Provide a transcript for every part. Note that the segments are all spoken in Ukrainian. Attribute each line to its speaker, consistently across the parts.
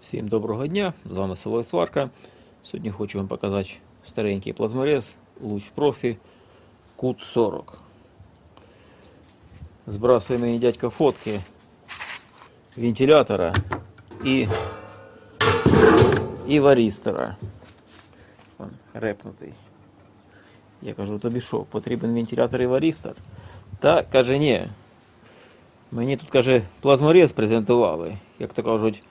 Speaker 1: Всім доброго дня! З вами село Сварка. Сьогодні хочу вам показати старенький плазморез Луч Профі Кут 40. Збрасує мені дядька фотки вентилятора і, і варістера. Вон, репнутий. Я кажу, тобі що, потрібен вентилятор і варістер? Та каже, ні. Мені тут каже, плазморез презентували, як то кажуть,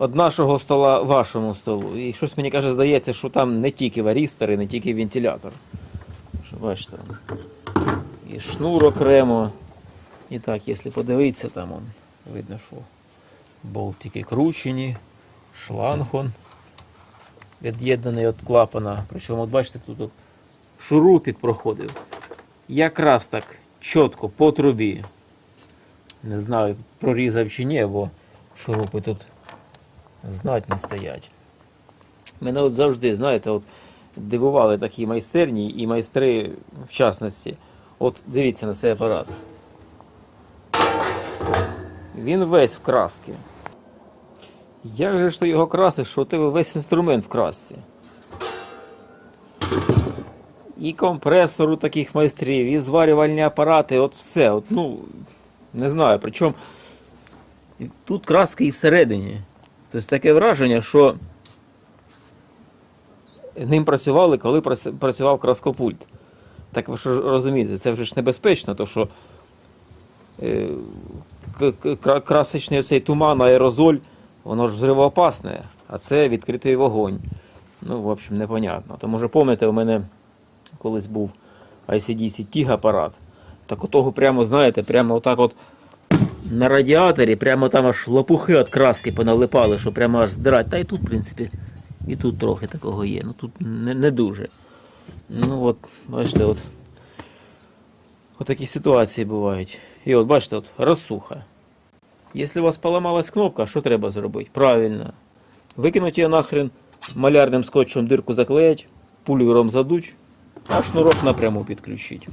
Speaker 1: від нашого стола вашому столу. І щось мені каже, здається, що там не тільки варістер не тільки вентилятор. Що бачите, і шнур окремо. І так, якщо подивитися, там он, видно, що болтики кручені, шланг он від'єднаний від клапана. Причому, от бачите, тут от шурупик проходив. Якраз так чітко по трубі. Не знаю, прорізав чи ні, бо шурупи тут знать не стоять. Мене от завжди, знаєте, от дивували такі майстерні і майстри в частності. От дивіться на цей апарат. Він весь в краски. Як же ж ти його красиш, що у тебе весь інструмент в красці? І компресор у таких майстрів, і зварювальні апарати, от все. От, ну, не знаю, причому тут краски і всередині. Тобто таке враження, що ним працювали, коли працював краскопульт. Так ви ж розумієте, це вже ж небезпечно, то що е, красочний оцей туман, аерозоль, воно ж взривоопасне, а це відкритий вогонь. Ну, в общем, непонятно. То може пам'ятаєте, у мене колись був ICDC TIG апарат. Так отого прямо, знаєте, прямо отак от на радіаторі, прямо там аж лопухи від краски поналипали, що прямо аж здирать. Та і тут, в принципі, і тут трохи такого є. Ну тут не, не дуже. Ну от, бачите, от. От такі ситуації бувають. І от бачите, от розсуха. Якщо у вас поламалась кнопка, що треба зробити? Правильно. Викинуть її нахрен, малярним скотчем дирку заклеять, пульвером задуть, а шнурок напряму підключить.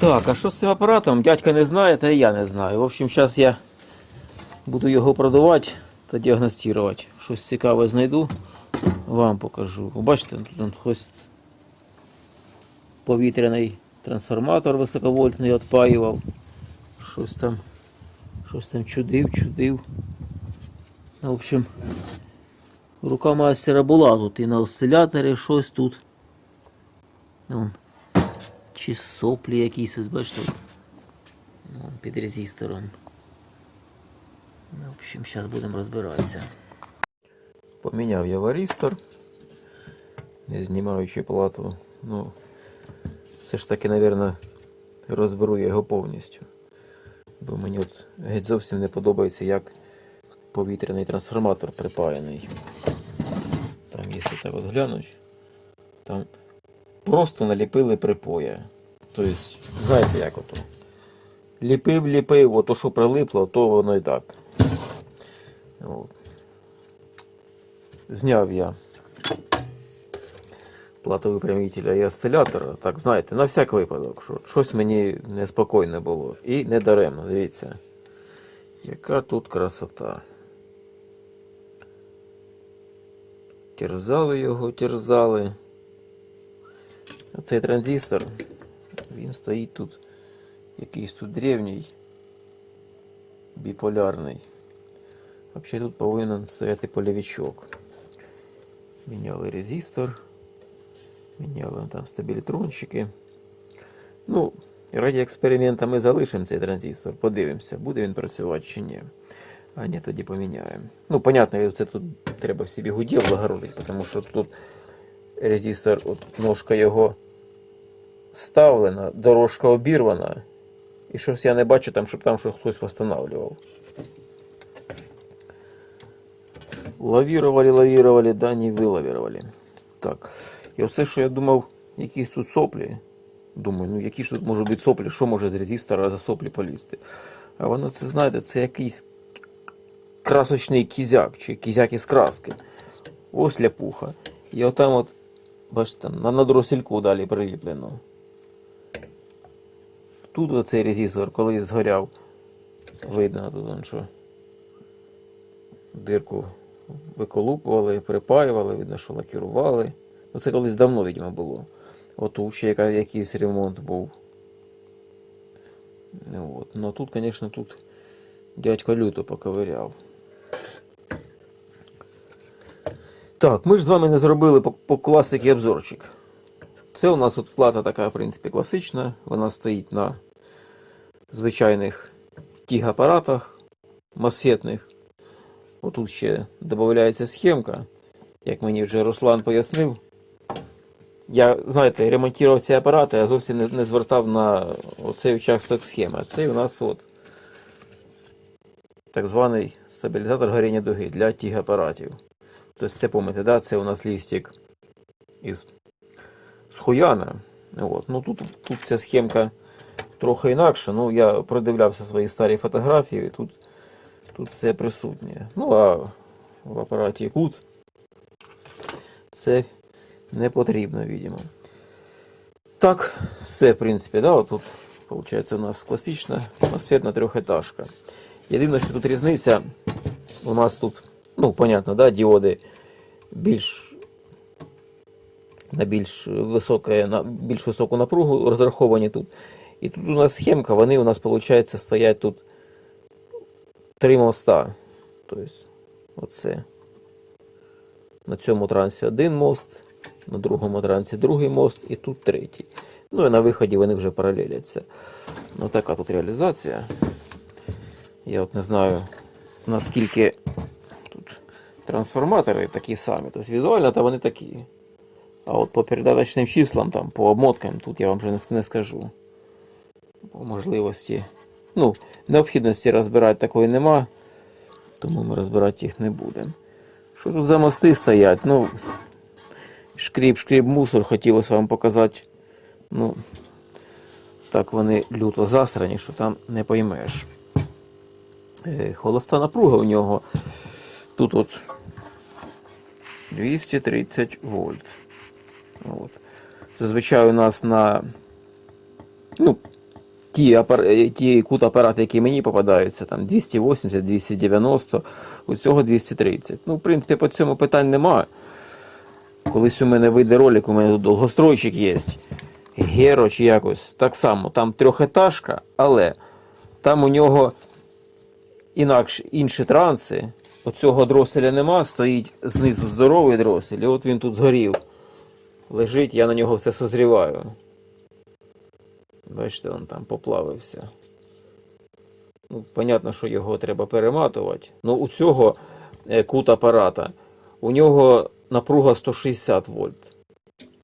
Speaker 1: Так, а що з цим апаратом? Дядька не знає, та і я не знаю. В общем, зараз я буду його продавати та діагностувати. Щось цікаве знайду, вам покажу. Бачите, тут ось повітряний трансформатор високовольтний відпаював. Щось там, щось там чудив, чудив. Ну, В общем, рука мастера була тут і на осциляторі щось тут. Вон, чи соплі якісь, ось бачите, от. Під резистором. Ну, в общем, зараз будемо розбиратися. Поміняв я варістор, не знімаючи плату. Ну, все ж таки, мабуть, розберу його повністю. Бо мені от геть зовсім не подобається, як повітряний трансформатор припаяний. Там, якщо так от глянуть, там просто наліпили припоя. Тобто, знаєте, як ото. Ліпив, ліпив, ото що прилипло, то воно і так. От. Зняв я платовипрямителя і осцилятора, так знаєте, на всяк випадок, що щось мені неспокійно було. І не даремно, дивіться. Яка тут красота. Терзали його, терзали. Оцей транзистор, він стоїть тут якийсь тут древній, біполярний. Взагалі тут повинен стояти полівічок. Міняли резистор, міняли там стабілітрончики. Ну, раді експеримента ми залишимо цей транзистор, подивимося, буде він працювати чи ні. А ні, тоді поміняємо. Ну, понятно, це тут треба в собі гудів влагородити, тому що тут резистор, от ножка його вставлена, дорожка обірвана. І щось я не бачу там, щоб там хтось встановлював. Лавірували, лавірували, да не вилавірували. Так. І все, що я думав, якісь тут соплі. Думаю, ну які ж тут можуть бути соплі, що може з резистора за соплі полізти? А воно це, знаєте, це якийсь красочний кізяк чи кізяк із краски. Ось ляпуха. І отам от, бачите, на надросільку далі приліплено. Тут оцей резистор, коли згоряв, видно тут що. дирку виколупували, припаювали, видно, що лакірували. Ну, це колись давно, видимо, було. Отут ще якийсь ремонт був. Ну, От. Ну тут, звісно, тут дядько люто поковиряв. Так, ми ж з вами не зробили по, по класиці обзорчик. Це у нас тут плата така, в принципі, класична. Вона стоїть на звичайних тіг-апаратах, мосфетних. Отут ще додається схемка, як мені вже Руслан пояснив. Я, знаєте, ремонтував ці апарати, а зовсім не, не звертав на оцей участок схеми. А цей у нас от так званий стабілізатор горіння дуги для тіг-апаратів. Тобто це пам'ятаєте, да? це у нас лістик із хуяна. От. Ну, тут, тут ця схемка трохи інакша. Ну, я продивлявся свої старі фотографії, тут, тут все присутнє. Ну, а в апараті кут це не потрібно, видимо. Так, все, в принципі, да, тут, виходить, у нас класична атмосферна трьохетажка. Єдине, що тут різниця, у нас тут, ну, понятно, да, діоди більш на більш високе, на більш високу напругу розраховані тут. І тут у нас схемка, вони у нас, виходить, стоять тут три моста. Тобто, оце. На цьому трансі один мост, на другому трансі другий мост і тут третій. Ну і на виході вони вже паралеляться. Така тут реалізація. Я от не знаю, наскільки тут трансформатори такі самі. Тобто візуально то вони такі. А от по передаточним числам, там, по обмоткам, тут я вам вже не скажу. По можливості. Ну, необхідності розбирати такої нема, тому ми розбирати їх не будемо. Що тут за мости стоять? Ну, шкріп, шкріп, мусор, хотілося вам показати. Ну, так вони люто засрані, що там не поймеш. Е, Холоста напруга у нього. Тут от 230 вольт. От. Зазвичай у нас на ну, ті, апар... е, ті кут апарати, які мені попадаються, там 280, 290, у цього 230. Ну, в принципі, по цьому питань немає. Колись у мене вийде ролик, у мене тут довгостройчик є. Геро чи якось. Так само, там трьохетажка, але там у нього інакше інші транси. Оцього дроселя нема, стоїть знизу здоровий дросель, і от він тут згорів. Лежить, я на нього все созріваю. Бачите, він там поплавився. Ну, понятно, що його треба перематувати. Ну, у цього е, кут апарата, у нього напруга 160 вольт.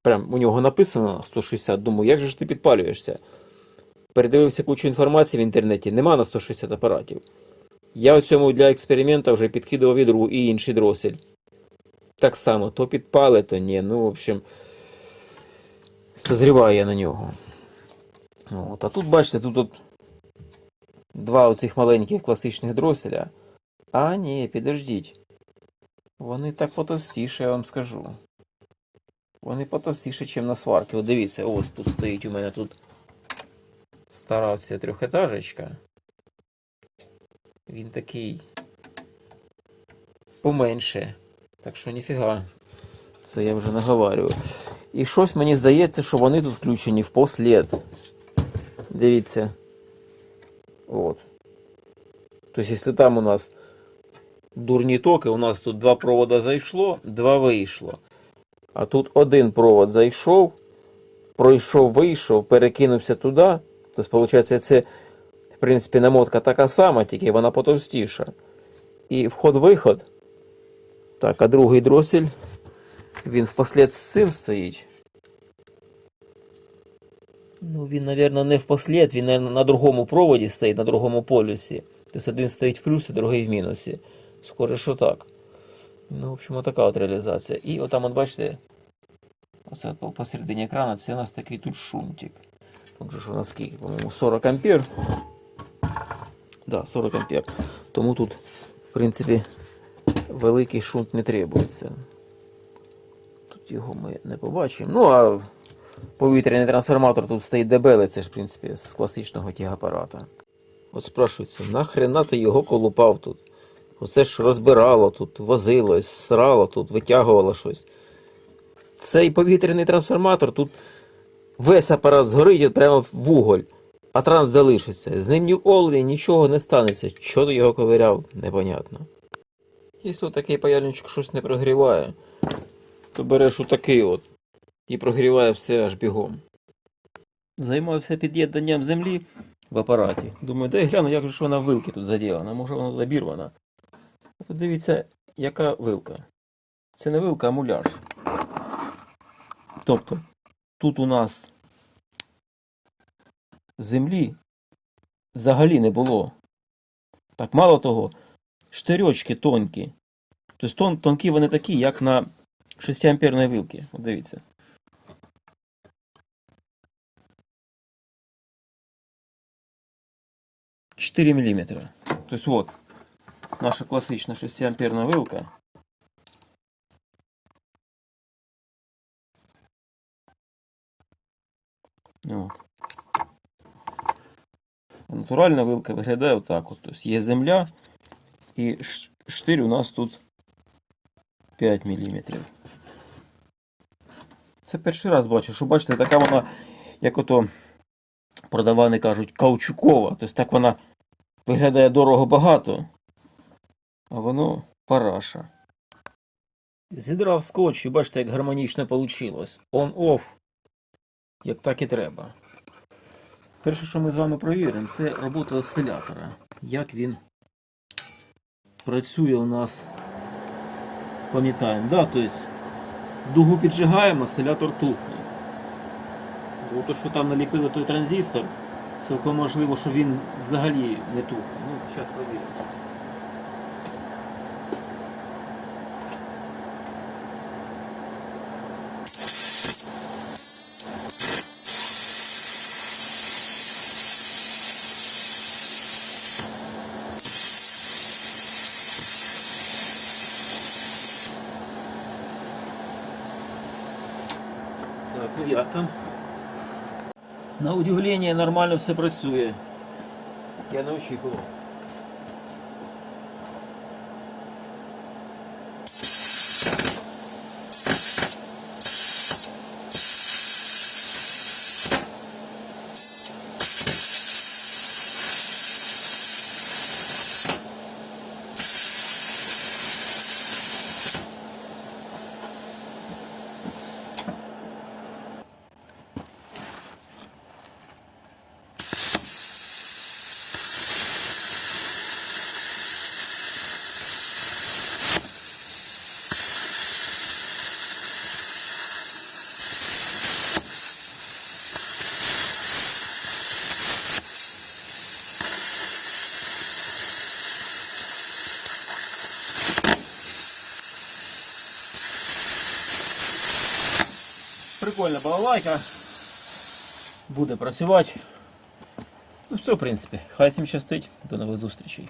Speaker 1: Прям у нього написано 160. Думаю, як же ж ти підпалюєшся? Передивився кучу інформації в інтернеті, нема на 160 апаратів. Я у цьому для експеримента вже підкидував відру і інший дросель. Так само, то підпали, то ні. Ну, в общем, созріваю я на нього. От. А тут, бачите, тут от два оцих маленьких класичних дроселя. А, ні, підождіть. Вони так потовстіше, я вам скажу. Вони потовстіше, ніж на сварки. От дивіться, ось тут стоїть у мене тут стара ця трьохетажечка. Він такий поменше. Так що ніфіга. Це я вже наговарюю. І щось мені здається, що вони тут включені в послід. Дивіться. От. Тобто, якщо там у нас дурні токи, у нас тут два провода зайшло, два вийшло. А тут один провод зайшов, пройшов, вийшов, перекинувся туди. Тобто, виходить, це, в принципі, намотка така сама, тільки вона потовстіша. І вход-виход. Так, а другий дросель, він впослед з цим стоїть. Ну, він, мабуть, не впослед, він, наверное, на другому проводі стоїть, на другому полюсі. Тобто один стоїть в плюсі, другий в мінусі. Схоже, що так. Ну, в общем, така от реалізація. І отам, от бачите, оце посередині екрану, це у нас такий тут шунтик. Тут же ж у нас скільки, по-моєму, 40 ампер. Да, 40 ампер. Тому тут, в принципі, великий шунт не требується. Тут його ми не побачимо. Ну, а повітряний трансформатор тут стоїть дебелий, це ж, в принципі, з класичного тягапарата. От спрашується, нахрена ти його колупав тут? Оце ж розбирало тут, возилось, срало тут, витягувало щось. Цей повітряний трансформатор тут весь апарат згорить прямо в вуголь, а транс залишиться. З ним ніколи нічого не станеться. Що ти його ковиряв, непонятно. Якщо такий паяльничок щось не прогріває, то береш отакий от і прогріває все аж бігом. Займався під'єднанням землі в апараті. Думаю, дай гляну, як ж вона вилки тут заділена, може вона забірвана. Дивіться, яка вилка. Це не вилка, а муляж. Тобто, тут у нас землі взагалі не було. Так, мало того, штирьочки тонкі. Тобто тон, тонкі вони такі, як на 6 амперної вилки. От дивіться. Чотири миллиметра. То есть вот наша классичная 6 амперная вилка. От. Натуральна вилка виглядає отак. От. Тобто є земля і ш- штир у нас тут 5 мм. Це перший раз бачу, що бачите, така вона, як ото продавани кажуть, каучукова. Тобто так вона виглядає дорого багато, а воно параша. Зідрав скотч і бачите, як гармонічно вийшло. On-off, як так і треба. Перше, що ми з вами провіримо, це робота осцилятора. Як він працює у нас. Пам'ятаємо, да? тобто дугу піджигаємо, осцилятор тухне. Бо то, що там наліпили той транзистор, цілком можливо, що він взагалі не тухне. Ну, зараз провіримо. Так, ну як там? На удивлення нормально все працює. Я не очікував. Прикольна балалайка. Буде працювати. Ну все, в принципі. Хай всім щастить. До нових зустрічей.